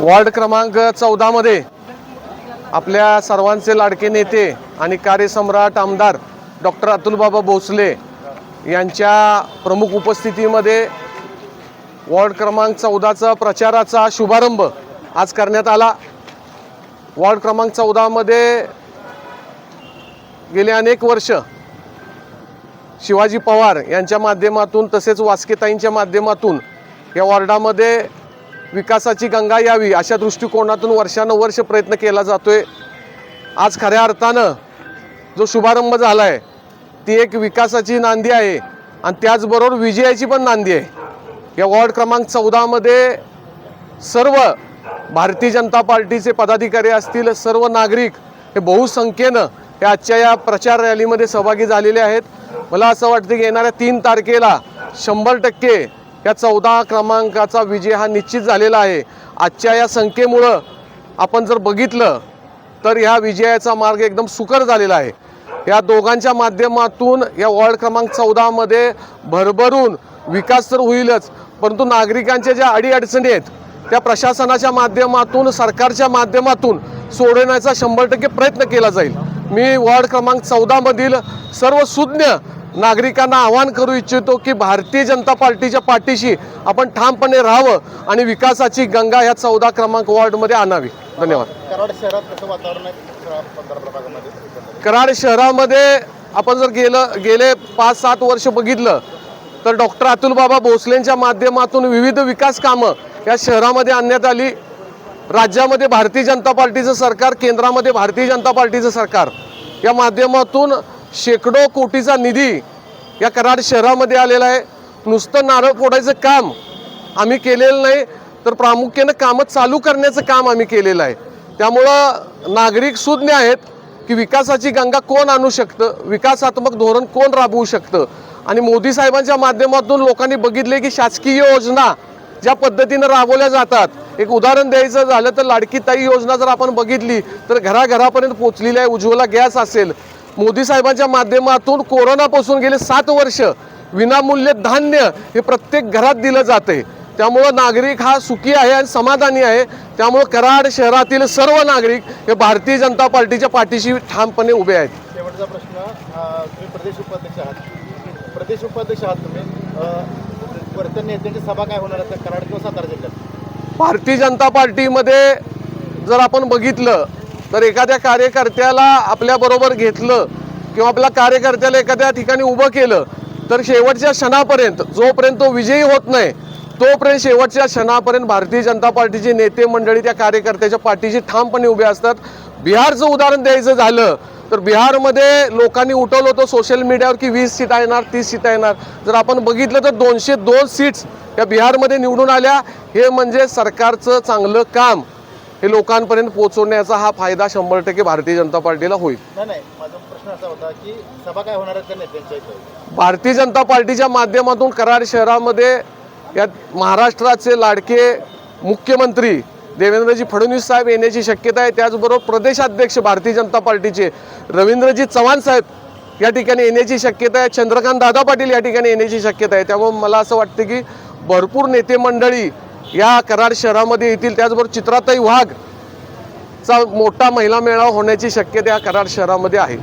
Ward क्रमांक चौदामध्ये आपल्या सर्वांचे लाडके नेते आणि कार्यसम्राट आमदार डॉक्टर अतुलबाबा भोसले यांच्या प्रमुख उपस्थितीमध्ये वॉर्ड क्रमांक चौदाचा प्रचाराचा शुभारंभ आज करण्यात आला. वॉर्ड क्रमांक चौदामध्ये गेले अनेक वर्ष शिवाजी पवार यांच्या माध्यमातून तसेच वास्केताईंच्या माध्यमातून या वॉर्डामध्ये विकासाची गंगा यावी अशा दृष्टिकोनातून वर्षानुवर्ष प्रयत्न केला जातो आहे आज खऱ्या अर्थानं जो शुभारंभ झाला आहे ती एक विकासाची नांदी आहे आणि त्याचबरोबर विजयाची पण नांदी आहे. या वॉर्ड क्रमांक चौदामध्ये सर्व भारतीय जनता पार्टीचे पदाधिकारी असतील सर्व नागरिक हे बहुसंख्येनं या आजच्या या प्रचार रॅलीमध्ये सहभागी झालेले आहेत. मला असं वाटतं की येणाऱ्या तीन तारखेला शंभर टक्के या चौदा क्रमांकाचा विजय हा निश्चित झालेला आहे. आजच्या या संख्येमुळं आपण जर बघितलं तर ह्या विजयाचा मार्ग एकदम सुकर झालेला आहे. या दोघांच्या माध्यमातून या वॉर्ड क्रमांक चौदामध्ये भरभरून विकास तर होईलच परंतु नागरिकांच्या ज्या अडीअडचणी आहेत त्या प्रशासनाच्या माध्यमातून सरकारच्या माध्यमातून सोडवण्याचा शंभर टक्के प्रयत्न केला जाईल. मी वॉर्ड क्रमांक चौदामधील सर्व सुज्ञ नागरिकांना आवाहन करू इच्छितो की भारतीय जनता पार्टीच्या पाठीशी आपण ठामपणे राहावं आणि विकासाची गंगा ह्या चौदा क्रमांक वॉर्डमध्ये आणावी. धन्यवाद. कराड शहरात कसं वातावरण आहे कराड शहरामध्ये आपण जर गेलं गेले पाच सात वर्ष बघितलं तर डॉक्टर अतुल बाबा भोसलेंच्या माध्यमातून विविध विकास कामं या शहरामध्ये आणण्यात आली. राज्यामध्ये भारतीय जनता पार्टीचं सरकार केंद्रामध्ये भारतीय जनता पार्टीचं सरकार. या माध्यमातून शेकडो कोटीचा निधी या कराड शहरामध्ये आलेला आहे. नुसतं नारळ फोडायचं काम आम्ही केलेलं नाही तर प्रामुख्यानं कामं चालू करण्याचं काम आम्ही केलेलं आहे. त्यामुळं नागरिक सुज्ञ आहेत की विकासाची गंगा कोण आणू शकतं? विकासात्मक धोरण कोण राबवू शकतं? आणि मोदी साहेबांच्या माध्यमातून लोकांनी बघितले की शासकीय योजना ज्या पद्धतीनं राबवल्या जातात. एक उदाहरण द्यायचं झालं तर लाडकी ताई योजना जर आपण बघितली तर घराघरापर्यंत पोचलेली आहे. उज्ज्वला गॅस असेल. मोदी साहेबांच्या माध्यमातून कोरोनापासून गेले सात वर्ष. विनामूल्य धान्य हे प्रत्येक घरात दिलं जाते. त्यामुळं नागरिक हा सुखी आहे आणि समाधानी आहे. त्यामुळं कराड शहरातील सर्व नागरिक हे भारतीय जनता पार्टीच्या पाठीशी ठामपणे उभे आहेत. शेवटचा प्रश्न तुम्ही प्रदेश उपाध्यक्ष आहात. प्रदेश उपाध्यक्ष आहात तुम्ही. अं, नेत्यांची सभा काय होणार आहे? कराड किंवा सातारा जिल्ह्यात? भारतीय जनता पार्टीमध्ये जर आपण बघितलं तर एखाद्या कार्यकर्त्याला आपल्याबरोबर घेतलं किंवा आपल्या कार्यकर्त्याला एखाद्या ठिकाणी उभं केलं तर शेवटच्या क्षणापर्यंत जोपर्यंत तो विजयी होत नाही तोपर्यंत शेवटच्या क्षणापर्यंत भारतीय जनता पार्टीचे नेते मंडळी त्या कार्यकर्त्याच्या पाठीशी ठामपणे उभे असतात. बिहारचं उदाहरण द्यायचं झालं तर बिहारमध्ये लोकांनी उठवलं होतं सोशल मीडियावर की वीस सीटा येणार तीस सीटा येणार. जर आपण बघितलं तर दोनशे दोन सीट्स या बिहारमध्ये निवडून आल्या. हे म्हणजे सरकारचं चांगलं काम. हे लोकांपर्यंत पोहोचवण्याचा हा फायदा शंभर टक्के भारतीय जनता पार्टीला होईल. नाही नाही. माझा प्रश्न असा होता की सभा काय होणार आहे त्या नेत्यांच्या इथं? भारतीय जनता पार्टीच्या माध्यमातून कराड शहरामध्ये या महाराष्ट्राचे लाडके मुख्यमंत्री देवेंद्रजी फडणवीस साहेब येण्याची शक्यता आहे. त्याचबरोबर प्रदेशाध्यक्ष भारतीय जनता पार्टीचे रवींद्रजी चव्हाण साहेब या ठिकाणी येण्याची शक्यता आहे. चंद्रकांत दादा पाटील या ठिकाणी येण्याची शक्यता आहे. त्यामुळे मला असं वाटतं की भरपूर नेते मंडळी या कराड शहरामध्ये येतील. त्याचबरोबर चित्राताई वाघ चा मोठा महिला मेळावा होण्याची शक्यता या कराड शहरामध्ये आहे.